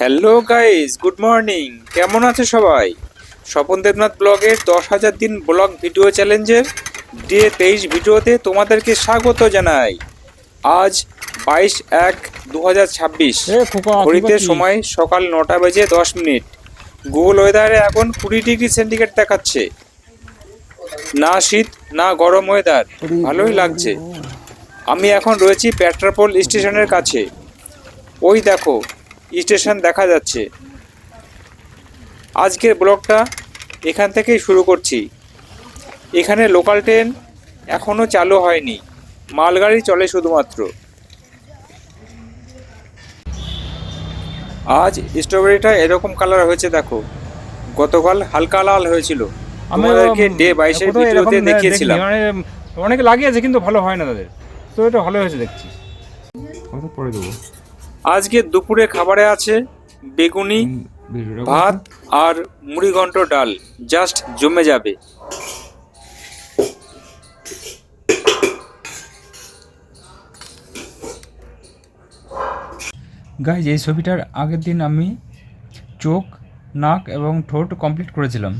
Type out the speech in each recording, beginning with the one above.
Hello guys good morning. কেমন আছে সবাই? স্বপন দেবনাথ ব্লগের দশ হাজার দিন ব্লগ ভিডিও চ্যালেঞ্জের ডে তেইশ ভিডিওতে তোমাদেরকে স্বাগত জানাই। আজ বাইশ এক দু হাজার ছাব্বিশ ঘড়িতে সময় সকাল নটা বেজে দশ মিনিট। গুগল ওয়েদারে এখন কুড়ি ডিগ্রি সেন্টিগ্রেড দেখাচ্ছে। না শীত না গরম ওয়েদার। ভালোই লাগছে। আমি এখন রয়েছি পেট্রাপোল স্টেশনের কাছে। ওই দেখো স্টেশন দেখা যাচ্ছে। আজকের ব্লগটা এখান থেকেই শুরু করছি। এখানে লোকাল ট্রেন এখনও চালু হয়নি। মালগাড়ি চলে শুধুমাত্র। আজ স্ট্রবেরিটা এরকম কালার হয়েছে দেখো। গতকাল হালকা লাল হয়েছিল। আমি তোমাদেরকে ডে বাইশের ভিডিওতে দেখিয়েছিলাম। দেখিনি, মানে অনেকে লাগিয়েছে কিন্তু ভালো হয় না তাদের। তো এটা ভালো হয়েছে দেখছি। কত পরে দেবো? আজকে দুপুরে খাবারে আছে বেগুনি ভাত আর মুড়িঘণ্ট ডাল। জাস্ট জমে যাবে। গাইজ এই ছবিটার আগের দিন আমি চোখ নাক এবং ঠোঁট কমপ্লিট করেছিলাম।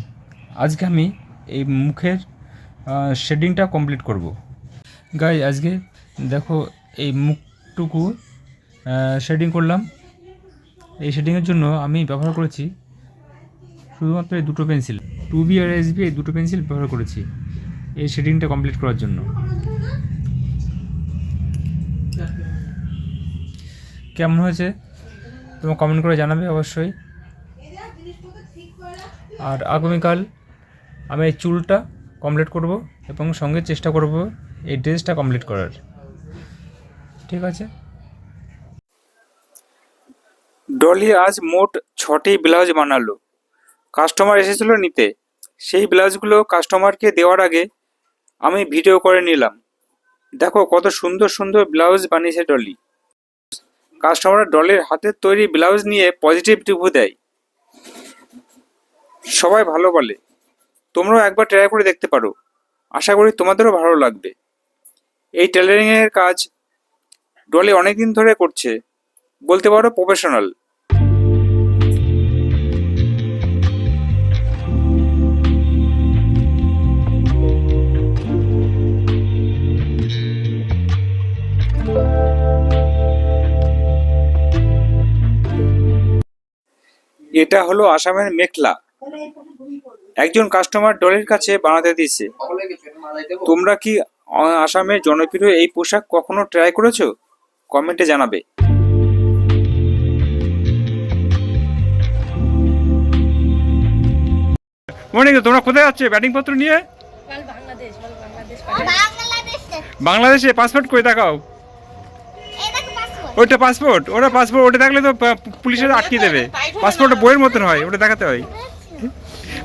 আজকে আমি এই মুখের শেডিংটা কমপ্লিট করব। গাই আজকে দেখো এই মুখটুকু শেডিং করলাম। এই শেডিংয়ের জন্য আমি ব্যবহার করেছি শুধুমাত্র এই দুটো পেন্সিল টু বি আর এস বি এই দুটো পেন্সিল ব্যবহার করেছি এই শেডিংটা কমপ্লিট করার জন্য। কেমন হয়েছে? তোমরা কমেন্ট করে জানাবে অবশ্যই। আর আগামীকাল আমি এই চুলটা কমপ্লিট করব এবং সঙ্গে চেষ্টা করব এই ড্রেসটা কমপ্লিট করার। ঠিক আছে? ডলি আজ মোট ছটি ব্লাউজ বানালো। কাস্টমার এসেছিল নিতে। সেই ব্লাউজগুলো কাস্টমারকে দেওয়ার আগে আমি ভিডিও করে নিলাম। দেখো কত সুন্দর সুন্দর ব্লাউজ বানিয়েছে ডলি। কাস্টমার ডলের হাতের তৈরি ব্লাউজ নিয়ে পজিটিভ রিভিউ দেয়। সবাই ভালো বলে। তোমরাও একবার ট্রাই করে দেখতে পারো। আশা করি তোমাদেরও ভালো লাগবে। এই টেলারিংয়ের কাজ ডলি অনেকদিন ধরে করছে। বলতে পারো প্রফেশনাল এটা হলো আসামের মেখলা। একজন কাস্টমার ডলের কাছে বানাতে দিচ্ছে তোমরা কি আসামের জনপ্রিয় এই পোশাক কখনো ট্রাই করেছ? কমেন্টে জানাবে। মর্নিং তোমরা কোথায় যাচ্ছে? ব্যাটিং পত্র নিয়ে? কাল বাংলাদেশ বল বাংলাদেশ। বাংলাদেশে। বাংলাদেশে পাসপোর্ট করে দেখাও? ওইটা পাসপোর্ট ওটা পাসপোর্ট ওটা দেখলে তো পা- পুলিশে আটকে দেবে। পাসপোর্ট বইয়ের মতন হয়, ওটা দেখাতে হয়।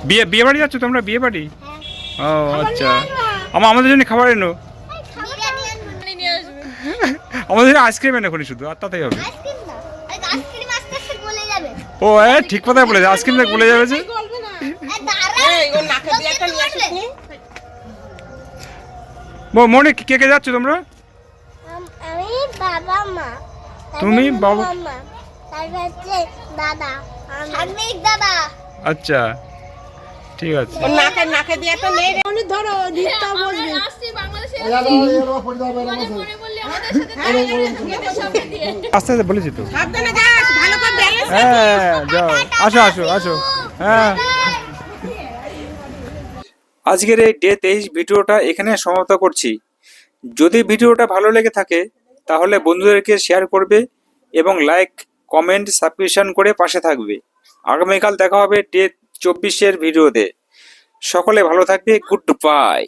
বিয়ে বিয়ে বাড়ি যাচ্ছ তোমরা? বিয়ে বাড়ি? ও আচ্ছা। আমার আমাদের জন্য খাবার এনো। আমাদের আইসক্রিম এনে করি শুধু, আর তাতেই হবে। ও হ্যাঁ ঠিক কথাই বলেছে আইসক্রিম বলে যাবে যে। মনে কে কে যাচ্ছ তোমরা? বাবা, মা। তুমি বাবা- দাদা। দাদা। আচ্ছা ঠিক আছে। আসছি বাংলাদেশে বললে আমাদের সাথে দেখা সামনে আস্তে আস্তে বলেছি তো। হ্যাঁ যাও। আসো আসো আসো। হ্যাঁ। আজকের এই ডে তেইশ ভিডিওটা এখানে সমাপ্ত করছি। যদি ভিডিওটা ভালো লেগে থাকে তাহলে বন্ধুদেরকে শেয়ার করবে এবং লাইক কমেন্ট সাবস্ক্রিপশন করে পাশে থাকবে। আগামীকাল দেখা হবে ডে চব্বিশের ভিডিওতে সকলে ভালো থাকবে গুড বাই